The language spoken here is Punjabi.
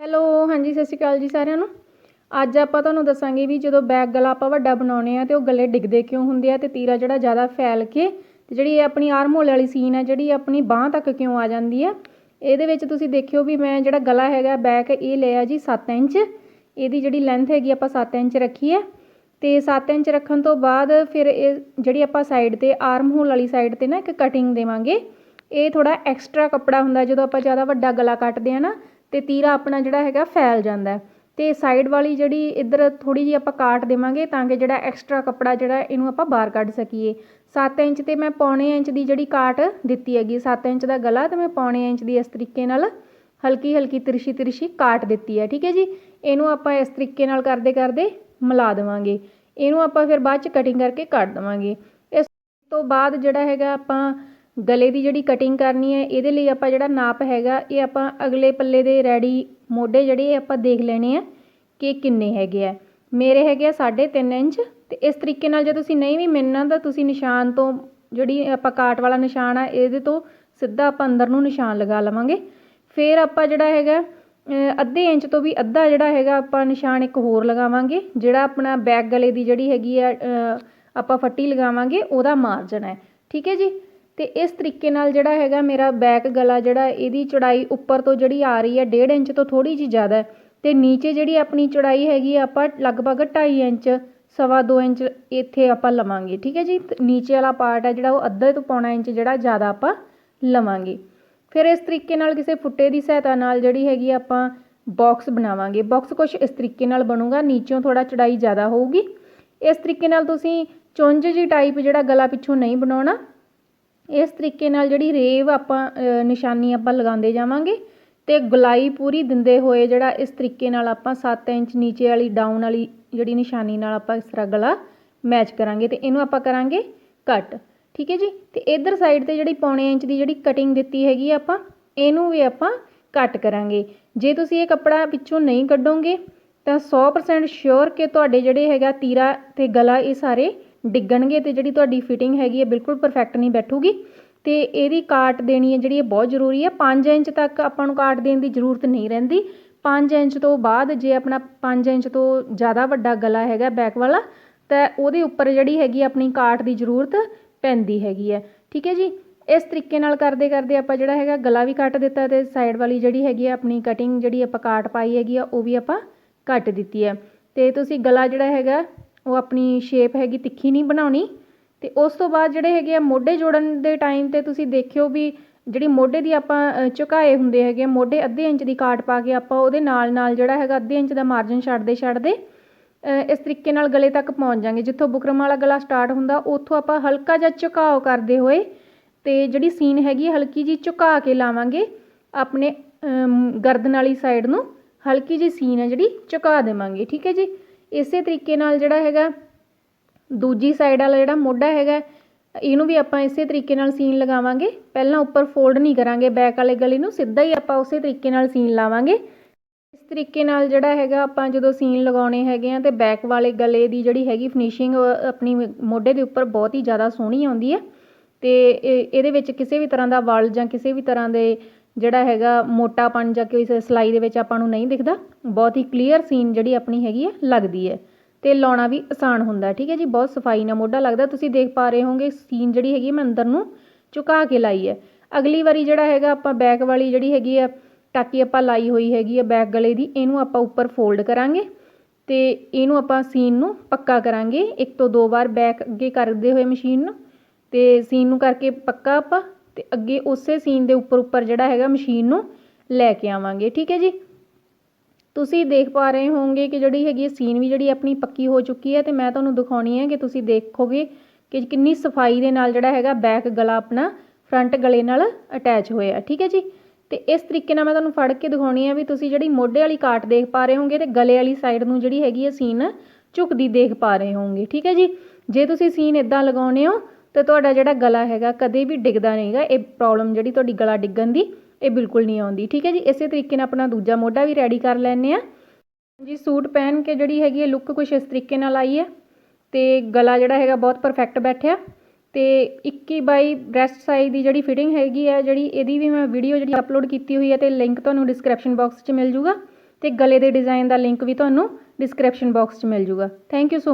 ਹੈਲੋ, ਹਾਂਜੀ, ਸਤਿ ਸ਼੍ਰੀ ਅਕਾਲ ਜੀ ਸਾਰਿਆਂ ਨੂੰ। ਅੱਜ ਆਪਾਂ ਤੁਹਾਨੂੰ ਦੱਸਾਂਗੇ ਵੀ ਜਦੋਂ ਬੈਕ ਗਲਾ ਆਪਾਂ ਵੱਡਾ ਬਣਾਉਣੇ ਆ ਤੇ ਉਹ ਗਲੇ ਡਿੱਗਦੇ ਕਿਉਂ ਹੁੰਦੇ ਆ ਤੇ ਤੀਰਾ ਜਿਹੜਾ ਜ਼ਿਆਦਾ ਫੈਲ ਕੇ ਤੇ ਜਿਹੜੀ ਇਹ ਆਪਣੀ ਆਰਮ ਹੋਲ ਵਾਲੀ ਸੀਨ ਹੈ, ਜਿਹੜੀ ਆਪਣੀ ਬਾਹ ਤੱਕ ਕਿਉਂ ਆ ਜਾਂਦੀ ਹੈ ਇਹਦੇ ਵਿੱਚ ਤੁਸੀਂ ਦੇਖਿਓ ਵੀ ਮੈਂ ਜਿਹੜਾ ਗਲਾ ਹੈਗਾ, ਬੈਕ ਇਹ ਲਿਆ ਜੀ 7 ਇੰਚ। ਇਹਦੀ ਜਿਹੜੀ ਲੈਂਥ ਹੈਗੀ ਆਪਾਂ 7 ਇੰਚ ਰੱਖੀ ਹੈ। ਤੇ 7 ਇੰਚ ਰੱਖਣ ਤੋਂ ਬਾਅਦ ਫਿਰ ਇਹ ਜਿਹੜੀ ਆਪਾਂ ਸਾਈਡ ਤੇ ਆਰਮ ਹੋਲ ਵਾਲੀ ਸਾਈਡ ਤੇ ਨਾ ਇੱਕ ਕਟਿੰਗ ਦੇਵਾਂਗੇ। ਇਹ ਥੋੜਾ ਐਕਸਟਰਾ ਕੱਪੜਾ ਹੁੰਦਾ, ਜਦੋਂ ਆਪਾਂ ਜ਼ਿਆਦਾ ਵੱਡਾ ਗਲਾ ਕੱਟਦੇ ਆ ਨਾ ਅਤੇ ਤੀਰਾ ਆਪਣਾ ਜਿਹੜਾ ਹੈਗਾ ਫੈਲ ਜਾਂਦਾ ਅਤੇ ਸਾਈਡ ਵਾਲੀ ਜਿਹੜੀ ਇੱਧਰ ਥੋੜ੍ਹੀ ਜਿਹੀ ਆਪਾਂ ਕਾਟ ਦੇਵਾਂਗੇ ਤਾਂ ਕਿ ਜਿਹੜਾ ਐਕਸਟਰਾ ਕੱਪੜਾ ਜਿਹੜਾ ਇਹਨੂੰ ਆਪਾਂ ਬਾਹਰ ਕੱਢ ਸਕੀਏ। ਸੱਤ ਇੰਚ ਤੇ ਮੈਂ ਪੌਣੇ ਇੰਚ ਦੀ ਜਿਹੜੀ ਕਾਟ ਦਿੱਤੀ ਹੈਗੀ, ਸੱਤ ਇੰਚ ਦਾ ਗਲਾ ਅਤੇ ਮੈਂ ਪੌਣੇ ਇੰਚ ਦੀ ਇਸ ਤਰੀਕੇ ਨਾਲ ਹਲਕੀ ਹਲਕੀ ਤਿਰਛੀ ਤਿਰਛੀ ਕਾਟ ਦਿੱਤੀ ਹੈ, ਠੀਕ ਹੈ ਜੀ? ਇਹਨੂੰ ਆਪਾਂ ਇਸ ਤਰੀਕੇ ਨਾਲ ਕਰਦੇ ਕਰਦੇ ਮਿਲਾ ਦੇਵਾਂਗੇ। ਇਹਨੂੰ ਆਪਾਂ ਫਿਰ ਬਾਅਦ ਚ ਕਟਿੰਗ ਕਰਕੇ ਕੱਢ ਦੇਵਾਂਗੇ। ਇਸ ਤੋਂ ਬਾਅਦ ਜਿਹੜਾ ਹੈਗਾ ਆਪਾਂ ਗਲੇ ਦੀ ਜਿਹੜੀ ਕਟਿੰਗ ਕਰਨੀ ਹੈ, ਇਹਦੇ ਲਈ ਆਪਾਂ ਜਿਹੜਾ ਨਾਪ ਹੈਗਾ, ਇਹ ਆਪਾਂ ਅਗਲੇ ਪੱਲੇ ਦੇ ਰੈਡੀ ਮੋਢੇ ਜਿਹੜੇ ਆਪਾਂ ਦੇਖ ਲੈਣੇ ਆ ਕਿ ਕਿੰਨੇ ਹੈਗੇ ਆ। ਮੇਰੇ ਹੈਗੇ ਆ 3.5 ਇੰਚ ਅਤੇ ਇਸ ਤਰੀਕੇ ਨਾਲ ਜੇ ਤੁਸੀਂ ਨਹੀਂ ਵੀ ਮਿਲਣਾ ਤਾਂ ਤੁਸੀਂ ਨਿਸ਼ਾਨ ਤੋਂ ਜਿਹੜੀ ਆਪਾਂ ਕਾਟ ਵਾਲਾ ਨਿਸ਼ਾਨ ਆ, ਇਹਦੇ ਤੋਂ ਸਿੱਧਾ ਆਪਾਂ ਅੰਦਰ ਨੂੰ ਨਿਸ਼ਾਨ ਲਗਾ ਲਵਾਂਗੇ। ਫਿਰ ਆਪਾਂ ਜਿਹੜਾ ਹੈਗਾ ਅੱਧੇ ਇੰਚ ਤੋਂ ਵੀ ਅੱਧਾ ਜਿਹੜਾ ਹੈਗਾ ਆਪਾਂ ਨਿਸ਼ਾਨ ਇੱਕ ਹੋਰ ਲਗਾਵਾਂਗੇ, ਜਿਹੜਾ ਆਪਣਾ ਬੈਕ ਗਲੇ ਦੀ ਜਿਹੜੀ ਹੈਗੀ ਆ ਆਪਾਂ ਫੱਟੀ ਲਗਾਵਾਂਗੇ, ਉਹਦਾ ਮਾਰਜਨ ਹੈ। ਠੀਕ ਹੈ ਜੀ? ਅਤੇ ਇਸ ਤਰੀਕੇ ਨਾਲ ਜਿਹੜਾ ਹੈਗਾ ਮੇਰਾ ਬੈਕ ਗਲਾ ਜਿਹੜਾ ਇਹਦੀ ਚੌੜਾਈ ਉੱਪਰ ਤੋਂ ਜਿਹੜੀ ਆ ਰਹੀ ਹੈ ਡੇਢ ਇੰਚ ਤੋਂ ਥੋੜ੍ਹੀ ਜਿਹੀ ਜ਼ਿਆਦਾ ਅਤੇ ਨੀਚੇ ਜਿਹੜੀ ਆਪਣੀ ਚੌੜਾਈ ਹੈਗੀ ਆਪਾਂ ਲਗਭਗ ਢਾਈ ਇੰਚ, ਸਵਾ ਦੋ ਇੰਚ ਇੱਥੇ ਆਪਾਂ ਲਵਾਂਗੇ, ਠੀਕ ਹੈ ਜੀ? ਨੀਚੇ ਵਾਲਾ ਪਾਰਟ ਹੈ ਜਿਹੜਾ ਉਹ ਅੱਧੇ ਤੋਂ ਪੌਣਾ ਇੰਚ ਜਿਹੜਾ ਜ਼ਿਆਦਾ ਆਪਾਂ ਲਵਾਂਗੇ। ਫਿਰ ਇਸ ਤਰੀਕੇ ਨਾਲ ਕਿਸੇ ਫੁੱਟੇ ਦੀ ਸਹਾਇਤਾ ਨਾਲ ਜਿਹੜੀ ਹੈਗੀ ਆਪਾਂ ਬਾਕਸ ਬਣਾਵਾਂਗੇ। ਬਾਕਸ ਕੁਝ ਇਸ ਤਰੀਕੇ ਨਾਲ ਬਣੂਗਾ, ਨੀਚੋਂ ਥੋੜਾ ਚੜਾਈ ਜ਼ਿਆਦਾ ਹੋਊਗੀ। ਇਸ ਤਰੀਕੇ ਨਾਲ ਤੁਸੀਂ ਚੁੰਝ ਜੀ ਟਾਈਪ ਜਿਹੜਾ ਗਲਾ ਪਿੱਛੋਂ ਨਹੀਂ ਬਣਾਉਣਾ ਇਸ ਤਰੀਕੇ ਨਾਲ ਜਿਹੜੀ ਰੇਵ ਆਪਾਂ ਨਿਸ਼ਾਨੀ ਆਪਾਂ ਲਗਾਉਂਦੇ ਜਾਵਾਂਗੇ ਅਤੇ ਗੁਲਾਈ ਪੂਰੀ ਦਿੰਦੇ ਹੋਏ ਜਿਹੜਾ ਇਸ ਤਰੀਕੇ ਨਾਲ ਆਪਾਂ ਸੱਤ ਇੰਚ ਨੀਚੇ ਵਾਲੀ ਡਾਊਨ ਵਾਲੀ ਜਿਹੜੀ ਨਿਸ਼ਾਨੀ ਨਾਲ ਆਪਾਂ ਇਸ ਤਰ੍ਹਾਂ ਗਲਾ ਮੈਚ ਕਰਾਂਗੇ ਅਤੇ ਇਹਨੂੰ ਆਪਾਂ ਕਰਾਂਗੇ ਕੱਟ ਠੀਕ ਹੈ ਜੀ? ਅਤੇ ਇਧਰ ਸਾਈਡ ਤੇ ਜਿਹੜੀ ਪੌਣੇ ਇੰਚ ਦੀ ਜਿਹੜੀ ਕਟਿੰਗ ਦਿੱਤੀ ਹੈਗੀ ਆਪਾਂ, ਇਹਨੂੰ ਵੀ ਆਪਾਂ ਕੱਟ ਕਰਾਂਗੇ। ਜੇ ਤੁਸੀਂ ਇਹ ਕੱਪੜਾ ਪਿੱਛੋਂ ਨਹੀਂ ਕੱਢੋਗੇ ਤਾਂ 100% ਸ਼ੋਰ ਕਿ ਤੁਹਾਡੇ ਜਿਹੜੇ ਹੈਗਾ ਤੀਰਾ ਤੇ ਗਲਾ ਇਹ ਸਾਰੇ ਡਿੱਗਣਗੇ ਅਤੇ ਜਿਹੜੀ ਤੁਹਾਡੀ ਫਿਟਿੰਗ ਹੈਗੀ ਹੈ ਬਿਲਕੁਲ ਪਰਫੈਕਟ ਨਹੀਂ ਬੈਠੂਗੀ। ਅਤੇ ਇਹਦੀ ਕਾਟ ਦੇਣੀ ਹੈ ਜਿਹੜੀ ਇਹ ਬਹੁਤ ਜ਼ਰੂਰੀ ਹੈ। ਪੰਜ ਇੰਚ ਤੱਕ ਆਪਾਂ ਨੂੰ ਕਾਟ ਦੇਣ ਦੀ ਜ਼ਰੂਰਤ ਨਹੀਂ ਰਹਿੰਦੀ। ਪੰਜ ਇੰਚ ਤੋਂ ਬਾਅਦ ਜੇ ਆਪਣਾ ਪੰਜ ਇੰਚ ਤੋਂ ਜ਼ਿਆਦਾ ਵੱਡਾ ਗਲਾ ਹੈਗਾ ਬੈਕ ਵਾਲਾ, ਤਾਂ ਉਹਦੇ ਉੱਪਰ ਜਿਹੜੀ ਹੈਗੀ ਆਪਣੀ ਕਾਟ ਦੀ ਜ਼ਰੂਰਤ ਪੈਂਦੀ ਹੈਗੀ ਹੈ। ਠੀਕ ਹੈ ਜੀ? ਇਸ ਤਰੀਕੇ ਨਾਲ ਕਰਦੇ ਕਰਦੇ ਆਪਾਂ ਜਿਹੜਾ ਹੈਗਾ ਗਲਾ ਵੀ ਕੱਟ ਦਿੱਤਾ ਅਤੇ ਸਾਈਡ ਵਾਲੀ ਜਿਹੜੀ ਹੈਗੀ ਆ ਆਪਣੀ ਕਟਿੰਗ ਜਿਹੜੀ ਆਪਾਂ ਕਾਟ ਪਾਈ ਹੈਗੀ ਆ, ਉਹ ਵੀ ਆਪਾਂ ਕੱਟ ਦਿੱਤੀ ਹੈ। ਅਤੇ ਤੁਸੀਂ ਗਲਾ ਜਿਹੜਾ ਹੈਗਾ ਉਹ ਆਪਣੀ ਸ਼ੇਪ ਹੈਗੀ ਤਿੱਖੀ ਨਹੀਂ ਬਣਾਉਣੀ ਅਤੇ ਉਸ ਤੋਂ ਬਾਅਦ ਜਿਹੜੇ ਹੈਗੇ ਆ ਮੋਢੇ ਜੋੜਨ ਦੇ ਟਾਈਮ ਤੇ ਤੁਸੀਂ ਦੇਖਿਓ ਵੀ ਜਿਹੜੀ ਮੋਢੇ ਦੀ ਆਪਾਂ ਝੁਕਾਏ ਹੁੰਦੇ ਹੈਗੇ ਮੋਢੇ ਅੱਧੇ ਇੰਚ ਦੀ ਕਾਟ ਪਾ ਕੇ ਆਪਾਂ ਉਹਦੇ ਨਾਲ ਨਾਲ ਜਿਹੜਾ ਹੈਗਾ ਅੱਧੇ ਇੰਚ ਦਾ ਮਾਰਜਨ ਛੱਡਦੇ ਛੱਡਦੇ ਇਸ ਤਰੀਕੇ ਨਾਲ ਗਲੇ ਤੱਕ ਪਹੁੰਚ ਜਾਾਂਗੇ। ਜਿੱਥੋਂ ਬੁਕਰਮ ਵਾਲਾ ਗਲਾ ਸਟਾਰਟ ਹੁੰਦਾ, ਉੱਥੋਂ ਆਪਾਂ ਹਲਕਾ ਜਿਹਾ ਝੁਕਾਓ ਕਰਦੇ ਹੋਏ ਅਤੇ ਜਿਹੜੀ ਸੀਨ ਹੈਗੀ ਹਲਕੀ ਜੀ ਝੁਕਾ ਕੇ ਲਾਵਾਂਗੇ ਆਪਣੇ ਗਰਦਨ ਵਾਲੀ ਸਾਈਡ ਨੂੰ, ਹਲਕੀ ਜੀ ਸੀਨ ਹੈ ਜਿਹੜੀ ਝੁਕਾ ਦੇਵਾਂਗੇ। ਠੀਕ ਹੈ ਜੀ? ਇਸੇ ਤਰੀਕੇ ਨਾਲ ਜਿਹੜਾ ਹੈਗਾ, ਦੂਜੀ ਸਾਈਡ ਵਾਲਾ ਜਿਹੜਾ ਮੋਢਾ ਹੈਗਾ, ਇਹਨੂੰ ਵੀ ਆਪਾਂ ਇਸੇ ਤਰੀਕੇ ਨਾਲ ਸੀਨ ਲਗਾਵਾਂਗੇ। ਪਹਿਲਾਂ ਉੱਪਰ ਫੋਲਡ ਨਹੀਂ ਕਰਾਂਗੇ ਬੈਕ ਵਾਲੇ ਗਲੇ ਨੂੰ ਸਿੱਧਾ ਹੀ ਆਪਾਂ ਉਸੇ ਤਰੀਕੇ ਨਾਲ ਸੀਨ ਲਾਵਾਂਗੇ। ਇਸ ਤਰੀਕੇ ਨਾਲ ਜਿਹੜਾ ਹੈਗਾ, ਆਪਾਂ ਜਦੋਂ ਸੀਨ ਲਗਾਉਣੇ ਹੈਗੇ ਆ ਤੇ ਬੈਕ ਵਾਲੇ ਗਲੇ ਦੀ ਜਿਹੜੀ ਹੈਗੀ ਫਿਨਿਸ਼ਿੰਗ ਆਪਣੀ ਮੋਢੇ ਦੇ ਉੱਪਰ ਬਹੁਤ ਹੀ ਜ਼ਿਆਦਾ ਸੋਹਣੀ ਆਉਂਦੀ ਹੈ। ਤੇ ਇਹਦੇ ਵਿੱਚ ਕਿਸੇ ਵੀ ਤਰ੍ਹਾਂ ਦਾ ਵਲ ਜਾਂ ਕਿਸੇ ਵੀ ਤਰ੍ਹਾਂ ਦੇ ਜਿਹੜਾ ਹੈਗਾ ਮੋਟਾਪਣ ਜਾਂ ਕੋਈ ਸਿਲਾਈ ਦੇ ਵਿੱਚ ਆਪਾਂ ਨੂੰ ਨਹੀਂ ਦਿਖਦਾ, ਬਹੁਤ ਹੀ ਕਲੀਅਰ ਸੀਨ ਜਿਹੜੀ ਆਪਣੀ ਹੈਗੀ ਹੈ, ਲੱਗਦੀ ਹੈ ਅਤੇ ਲਾਉਣਾ ਵੀ ਆਸਾਨ ਹੁੰਦਾ ਠੀਕ ਹੈ ਜੀ? ਬਹੁਤ ਸਫ਼ਾਈ ਨਾਲ ਮੋਢਾ ਲੱਗਦਾ, ਤੁਸੀਂ ਦੇਖ ਪਾ ਰਹੇ ਹੋਵੋਗੇ ਸੀਨ ਜਿਹੜੀ ਹੈਗੀ ਮੈਂ ਅੰਦਰ ਨੂੰ ਝੁਕਾ ਕੇ ਲਾਈ ਹੈ। ਅਗਲੀ ਵਾਰੀ ਜਿਹੜਾ ਹੈਗਾ ਆਪਾਂ ਬੈਕ ਵਾਲੀ ਜਿਹੜੀ ਹੈਗੀ ਆ ਟਾਕੀ ਆਪਾਂ ਲਾਈ ਹੋਈ ਹੈਗੀ ਆ ਬੈਕ ਗਲੇ ਦੀ, ਇਹਨੂੰ ਆਪਾਂ ਉੱਪਰ ਫੋਲਡ ਕਰਾਂਗੇ ਅਤੇ ਇਹਨੂੰ ਆਪਾਂ ਸੀਨ ਨੂੰ ਪੱਕਾ ਕਰਾਂਗੇ, ਇੱਕ ਤੋਂ ਦੋ ਵਾਰ ਬੈਕ ਅੱਗੇ ਕਰਦੇ ਹੋਏ ਮਸ਼ੀਨ ਨੂੰ ਅਤੇ ਸੀਨ ਨੂੰ ਕਰਕੇ ਪੱਕਾ ਆਪਾਂ ਅਤੇ ਅੱਗੇ ਉਸੇ ਸੀਨ ਦੇ ਉੱਪਰ ਉੱਪਰ ਜਿਹੜਾ ਹੈਗਾ ਮਸ਼ੀਨ ਨੂੰ ਲੈ ਕੇ ਆਵਾਂਗੇ, ਠੀਕ ਹੈ ਜੀ? ਤੁਸੀਂ ਦੇਖ ਪਾ ਰਹੇ ਹੋਵੋਗੇ ਕਿ ਜਿਹੜੀ ਹੈਗੀ ਸੀਨ ਵੀ ਜਿਹੜੀ ਆਪਣੀ ਪੱਕੀ ਹੋ ਚੁੱਕੀ ਹੈ ਅਤੇ ਮੈਂ ਤੁਹਾਨੂੰ ਦਿਖਾਉਣੀ ਹੈ ਕਿ ਤੁਸੀਂ ਦੇਖੋਗੇ ਕਿ ਕਿੰਨੀ ਸਫ਼ਾਈ ਦੇ ਨਾਲ ਜਿਹੜਾ ਹੈਗਾ ਬੈਕ ਗਲਾ ਆਪਣਾ ਫਰੰਟ ਗਲੇ ਨਾਲ ਅਟੈਚ ਹੋਇਆ, ਠੀਕ ਹੈ ਜੀ? ਤੇ ਇਸ ਤਰੀਕੇ ਨਾਲ ਮੈਂ ਤੁਹਾਨੂੰ ਫੜ ਕੇ ਦਿਖਾਉਣੀ ਹੈ ਵੀ ਤੁਸੀਂ ਜਿਹੜੀ ਮੋਢੇ ਵਾਲੀ ਕਾਟ ਦੇਖ ਪਾ ਰਹੇ ਹੋਗੇ ਤੇ ਗਲੇ ਵਾਲੀ ਸਾਈਡ ਨੂੰ ਜਿਹੜੀ ਹੈਗੀ ਹੈ ਸੀਨ ਝੁਕਦੀ ਦੇਖ ਪਾ ਰਹੇ ਹੋਗੇ ਠੀਕ ਹੈ ਜੀ? ਜੇ ਤੁਸੀਂ ਸੀਨ ਇਦਾਂ ਲਗਾਉਨੇ ਹੋ ਅਤੇ ਤੁਹਾਡਾ ਜਿਹੜਾ ਗਲਾ ਹੈਗਾ ਕਦੇ ਵੀ ਡਿੱਗਦਾ ਨਹੀਂ ਨਹੀਂਗਾ ਇਹ ਪ੍ਰੋਬਲਮ ਜਿਹੜੀ ਤੁਹਾਡੀ ਗਲਾ ਡਿੱਗਣ ਦੀ, ਇਹ ਬਿਲਕੁਲ ਨਹੀਂ ਆਉਂਦੀ। ਠੀਕ ਹੈ ਜੀ, ਇਸੇ ਤਰੀਕੇ ਨਾਲ ਆਪਣਾ ਦੂਜਾ ਮੋਢਾ ਵੀ ਰੈਡੀ ਕਰ ਲੈਂਦੇ ਆ ਜੀ, ਸੂਟ ਪਹਿਨ ਕੇ ਜਿਹੜੀ ਹੈਗੀ ਹੈ ਲੁੱਕ ਕੁਛ ਇਸ ਤਰੀਕੇ ਨਾਲ ਆਈ ਹੈ। ਅਤੇ ਗਲਾ ਜਿਹੜਾ ਹੈਗਾ ਬਹੁਤ ਪਰਫੈਕਟ ਬੈਠਿਆ। ਅਤੇ 21 ਬਾਈ ਬ੍ਰੈਸਟ ਸਾਈਜ਼ ਦੀ ਜਿਹੜੀ ਫਿਟਿੰਗ ਹੈਗੀ ਹੈ, ਜਿਹੜੀ ਇਹਦੀ ਵੀ ਮੈਂ ਵੀਡੀਓ ਜਿਹੜੀ ਅਪਲੋਡ ਕੀਤੀ ਹੋਈ ਹੈ ਤੇ ਲਿੰਕ ਤੁਹਾਨੂੰ ਡਿਸਕ੍ਰਿਪਸ਼ਨ ਬਾਕਸ 'ਚ ਮਿਲ ਜੂਗਾ। ਤੇ ਗਲੇ ਦੇ ਡਿਜ਼ਾਈਨ ਦਾ ਲਿੰਕ ਵੀ ਤੁਹਾਨੂੰ ਡਿਸਕ੍ਰਿਪਸ਼ਨ ਬਾਕਸ 'ਚ ਮਿਲ ਜੂਗਾ। Thank you so